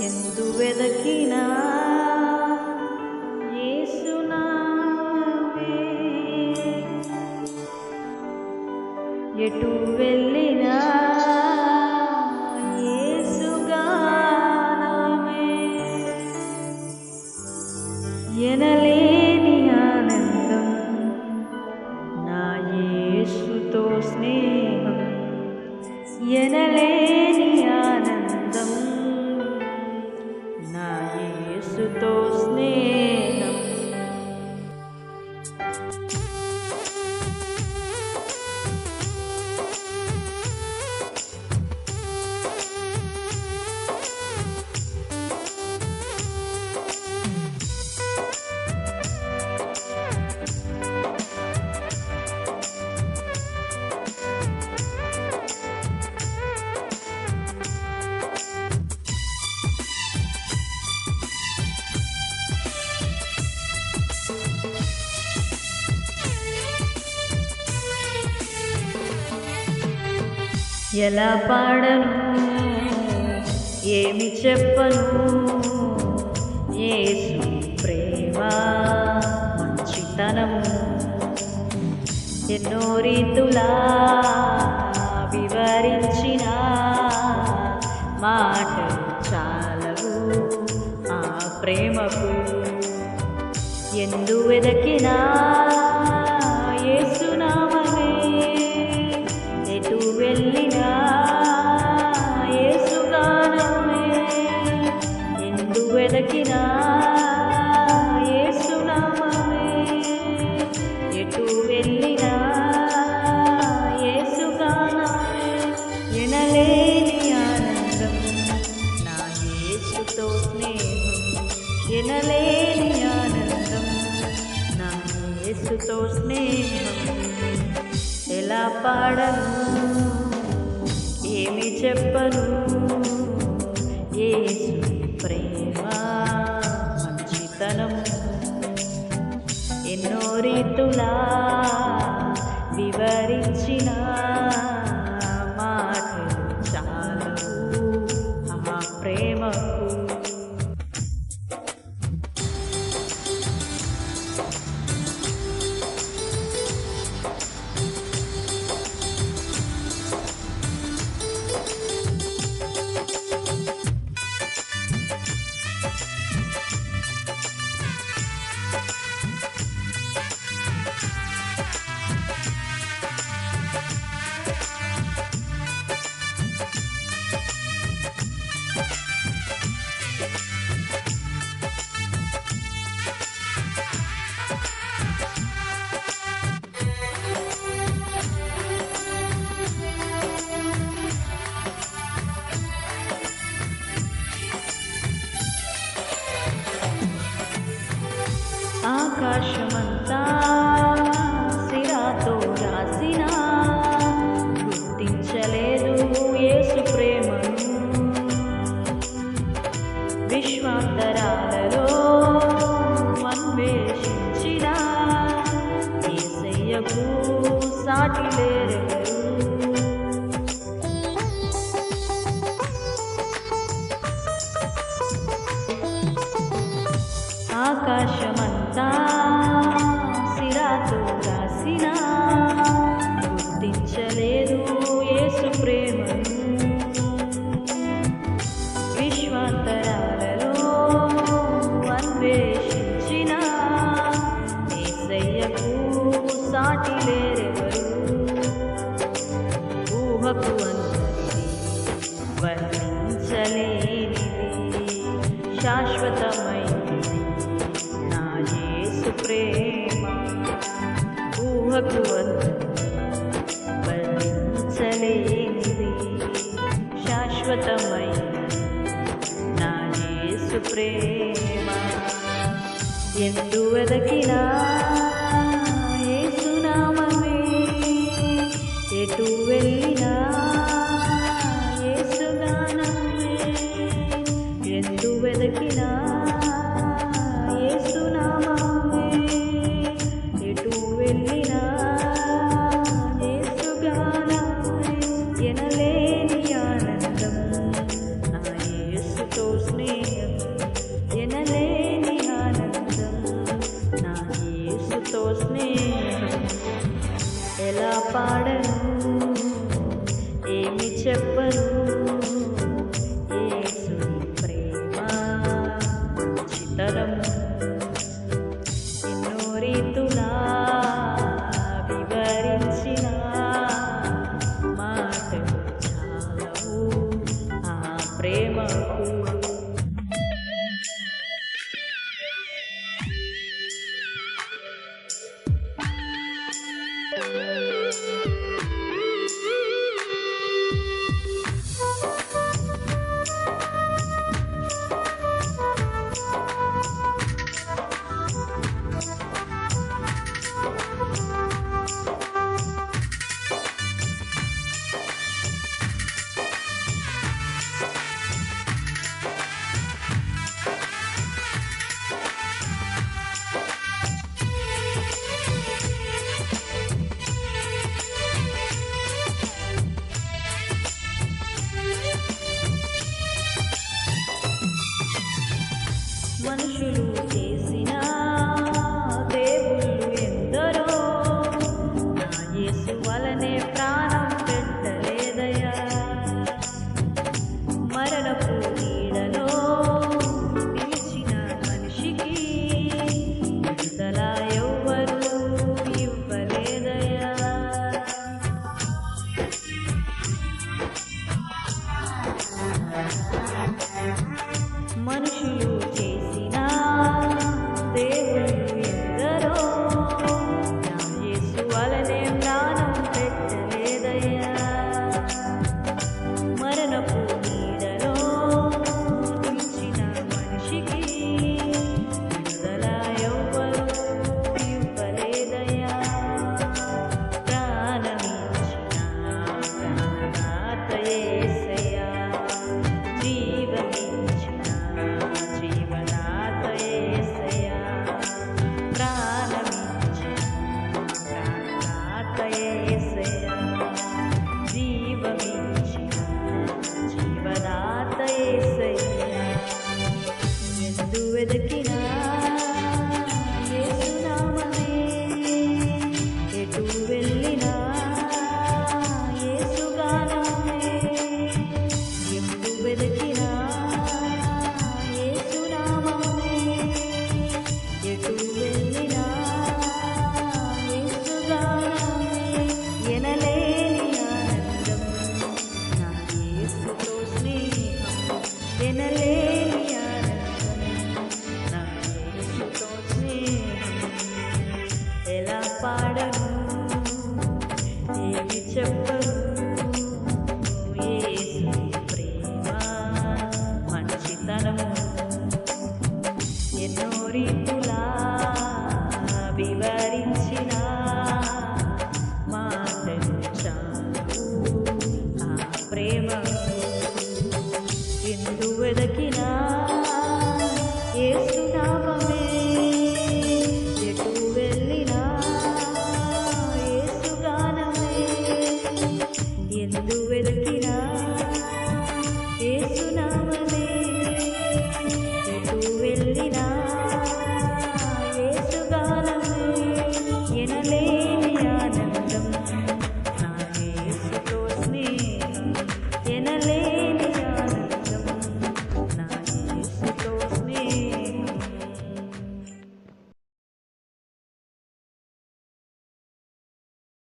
ఎందు వెదకినా యేసునామమే ఎటు వెళ్ళినా యేసుతో స్నేహం ఎలా పాడను? ఏమి చెప్పను? ఏసు ప్రేమ మంచితనము ఎన్నో రీతులా వివరించిన మాటలు చాలవు ఆ ప్రేమకు. ఎందు వెదకినా ఎనలేని ఆనందం. నా యేసుతో స్నేహం. ఎలా పాడను? ఏమి చెప్పను? యేసు ప్రేమ మంచితనం. ఎన్నో రీతులా ఆకాశమంతా సిరాతో రాసిన గుర్తించలేదు యేసు ప్రేమను. విశ్వాంతరాలలో అన్వేషించిన ఏసయ్యకు సాటి లేరెవరు? ఆకాశమంతా శాశ్వతమై నా యేసు ప్రేమ. ఎందు వెదకినా మంచితనము What an